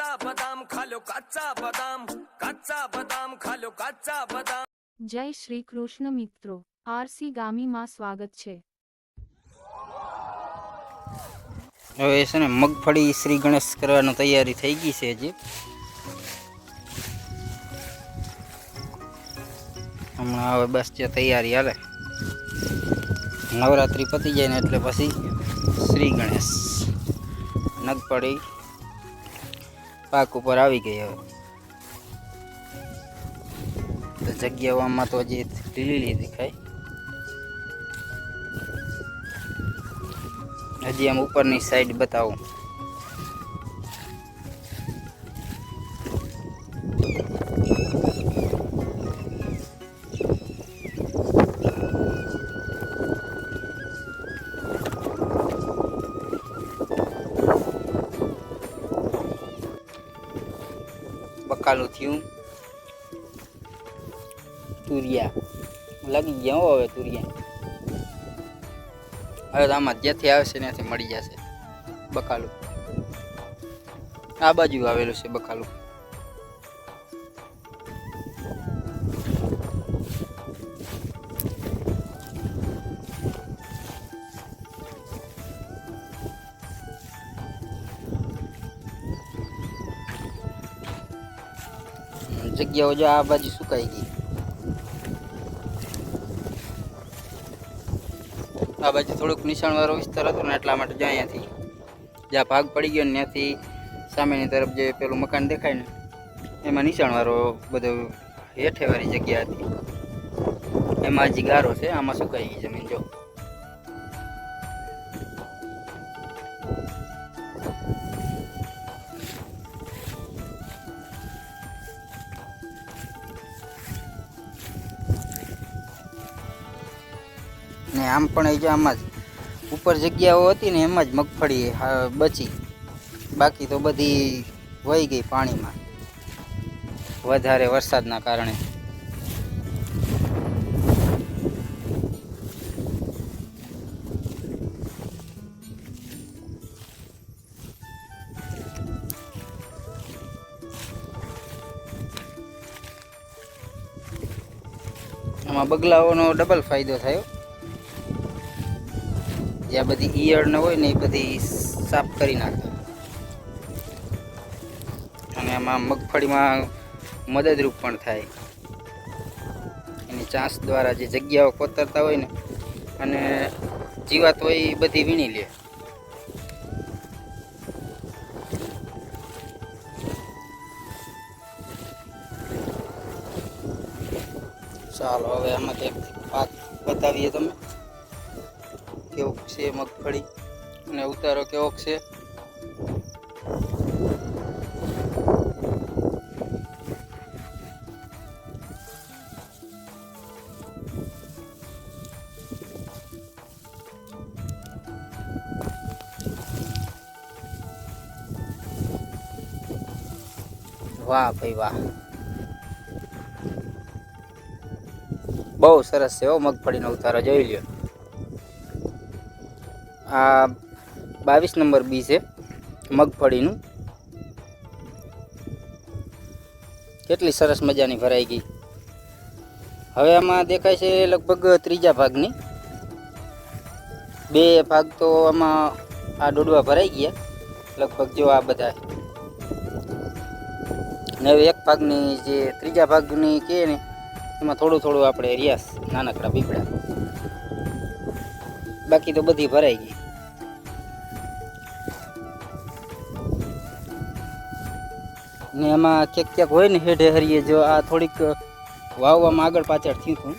કાચા બદામ ખાલો કાચા બદામ કાચા બદામ ખાલો કાચા બદામ જય શ્રી કૃષ્ણ મિત્રો આરસી ગામીમાં સ્વાગત છે હવે છે ને મગફળી શ્રી ગણેશ કરવાની તૈયારી થઈ ગઈ છે હજી. હમણાં હવે બસ જે તૈયારી હાલે. નવરાત્રિ પતી જાય ને એટલે પછી શ્રી ગણેશ મગફળી પાક ઉપર આવી ગઈ હવે. તો જગ્યાઓમાં તો હજી લીલી દેખાય. હજી આમ ઉપરની સાઈડ બતાવું. બકાલું થયું. તુરિયા. લાગી ગયા હવે તુરિયા. હવે આમાં જ્યાંથી આવશે ત્યાંથી મળી જશે. બકાલું. આ બાજુ આવેલું છે બકાલું. જગ્યાઓ જો આ બાજુ સુકાઈ ગઈ. આ બાજુ થોડુંક નિશાણવાળો વિસ્તાર હતો ને એટલા માટે જો અહીંયાથી જ્યાં ભાગ પડી ગયો ને ત્યાંથી સામેની તરફ જે પેલું મકાન દેખાય ને, એમાં નિશાણવાળો બધો હેઠેવાળી જગ્યા હતી. એમાં હજી ગારો છે, આમાં સુકાઈ ગઈ જમીન, જો. ને આમ પણ એ જો આમાં જ ઉપર જગ્યાઓ હતી ને એમાં જ મગફળી બચી. બાકી તો બધી વહી ગઈ પાણીમાં. વધારે વરસાદના કારણે. આમાં બગલાઓનો ડબલ ફાયદો થયો. જ્યાં બધી ઈયળ ને હોય ને એ બધી સાફ કરી નાખે. અને આમાં મગફળીમાં મદદરૂપ પણ થાય. એની ચાંસ દ્વારા જે જગ્યાઓ કોતરતા હોય ને, અને જીવાત હોય એ બધી વીણી લે. ચાલો, હવે આમાં કંઈક પાક બતાવીએ તમે કેવું છે, મગફળી અને ઉતારો કેવો છે. વાહ ભાઈ વાહ. બહુ સરસ છે હો મગફળીનો ઉતારો, જોઈ લ્યો. આ બાવીસ નંબર બી છે, મગફળીનું. કેટલી સરસ મજાની ભરાઈ ગઈ હવે આમાં દેખાય છે લગભગ ત્રીજા ભાગની. બે ભાગ તો આમાં આ ડોડવા ભરાઈ ગયા, લગભગ જો આ બધા. ને એક ભાગની જે ત્રીજા ભાગની કહે ને, એમાં થોડું થોડું આપણે રિયાસ નાનકડા પીપળા. બાકી તો બધી ભરાઈ ગઈ. ને એમાં ક્યાંક ક્યાંક હોય ને હેઠે હરીએ જો આ થોડીક વાવવામાં આગળ પાછળ થયું હતું.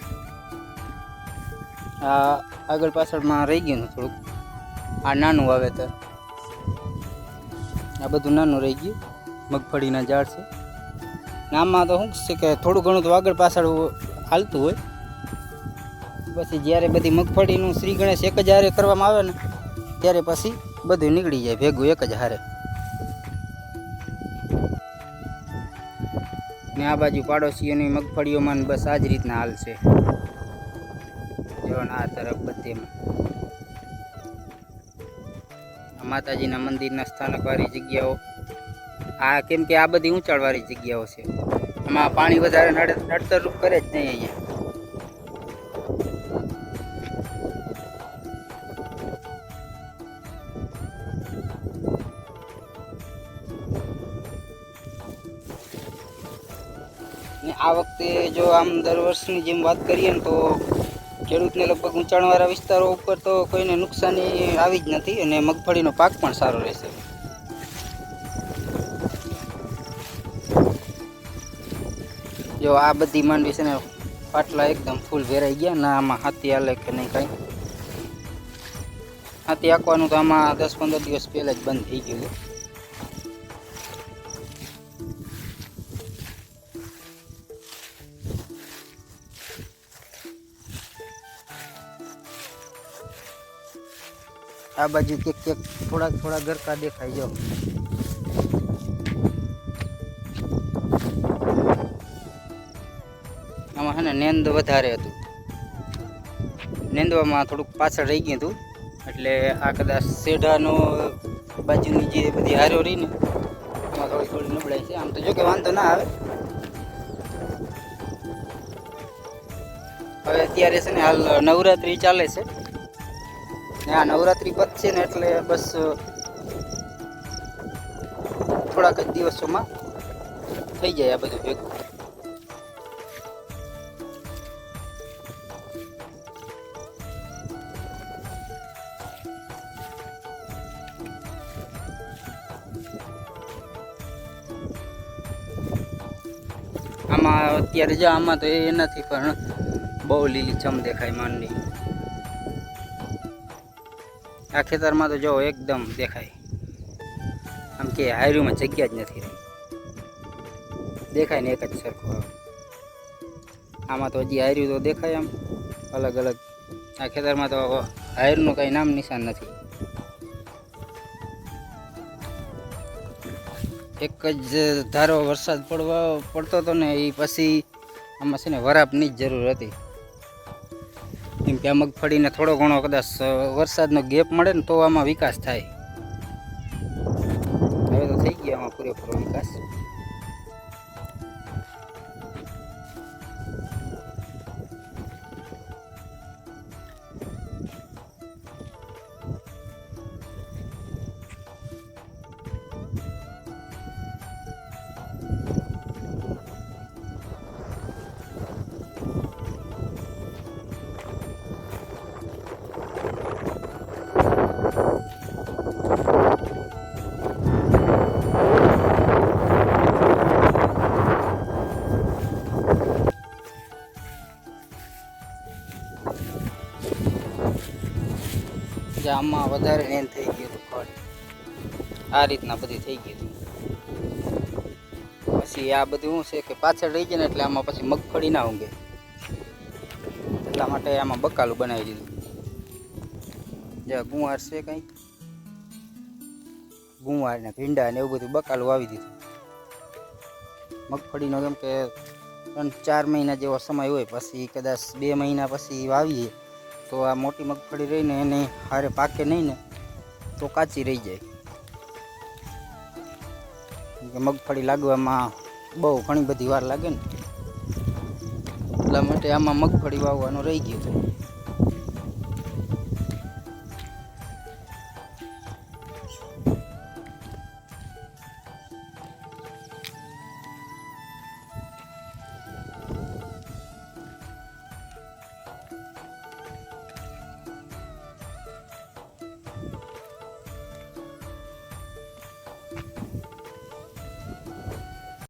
આ આગળ પાછળમાં રહી ગયું થોડુંક. આ નાનું વાવેતર. આ બધું નાનું રહી ગયું. મગફળીના ઝાડ છે. આમાં તો શું છે કે થોડું ઘણું તો આગળ પાછળ હાલતું હોય. પછી જ્યારે બધી મગફળીનું શ્રી ગણેશ એક જ હારે કરવામાં આવે ને, ત્યારે પછી બધું નીકળી જાય, ભેગું એક જ હારે. ને આ બાજુ પાડોશીઓની મગફળીઓમાં બસ આ જ રીતના હાલ છે. જોવાનું આ તરફ બધેમાં. માતાજીના મંદિરના સ્થાનકવાળી જગ્યાઓ. આ કેમ કે આ બધી ઊંચાણવાળી જગ્યાઓ છે. આમાં પાણી વધારે નડ નડતરરૂપ કરે જ નહીં અહીંયા. ને આ વખતે જો આમ દર વર્ષની જેમ વાત કરીએ ને તો ખેડૂતને લગભગ ઊંચાણવાળા વિસ્તારો ઉપર તો કોઈને નુકસાની આવી જ નથી અને મગફળીનો પાક પણ સારો રહેશે. જો આ બધી માંડવી છે ને પાટલા એકદમ ફૂલ ભેરાઈ ગયા ના આમાં હાથી હાલે કે નહીં કાંઈ. હાથી આંકવાનું તો આમાં દસ પંદર દિવસ પહેલાં જ બંધ થઈ ગયું. આ બાજુ કે ક્યાંક થોડાક થોડા ગરકા દેખાય, જો. આમાં છે ને નેંદ વધારે હતું. નેંદવામાં થોડુંક પાછળ રહી ગયું હતું. એટલે આ કદાચ સેઢાનો બાજુની જે બધી હારો રહી ને, એમાં થોડી થોડી નબળાઈ છે. આમ તો જો કે વાંધો ના આવે. હવે અત્યારે છે ને હાલ નવરાત્રિ ચાલે છે. ને આ નવરાત્રિ પતશે ને એટલે બસ થોડાક જ દિવસોમાં થઈ જાય આ બધું ભેગું. આમાં અત્યારે જો આમાં તો એ નથી પણ બહુ લીલી ચમ દેખાય માંડની આ ખેતરમાં તો જો એકદમ દેખાય. આમ કે હાયરુમાં જગ્યા જ નથી દેખાય ને એક જ સરખો આમાં તો હજી હાયરું તો દેખાય આમ. અલગ અલગ. આ ખેતરમાં તો હાયરનું કંઈ નામ નિશાન નથી. એક જ ધારો વરસાદ પડવા, પડતો હતો ને એ પછી આમાં છે ને વરાપની જ જરૂર હતી. કે મગફળીને થોડો ઘણો કદાચ વરસાદનો ગેપ મળે ને તો આમાં વિકાસ થાય. જે આમાં વધારે એન થઈ ગયું હતું ફળ આ રીતના બધી થઈ ગઈ હતી. પછી આ બધું શું છે કે પાછળ રહી જાય ને એટલે આમાં પછી મગફળી ના ઊંઘે. એટલા માટે આમાં બકાલું બનાવી દીધું. જે ગુંવાર છે કંઈ? ગુંવાર ને ભીંડા ને એવું બધું બકાલું વાવી દીધું. મગફળીનો કેમ કે ત્રણ ચાર મહિના જેવો સમય હોય, પછી કદાચ બે મહિના પછી વાવીએ. તો આ મોટી મગફળી રહીને એને હારે પાકે નહીં ને, તો કાચી રહી જાય. મગફળી લાગવામાં બહુ ઘણી બધી વાર લાગે ને. એટલા માટે આમાં મગફળી વાવવાનું રહી ગયું હતું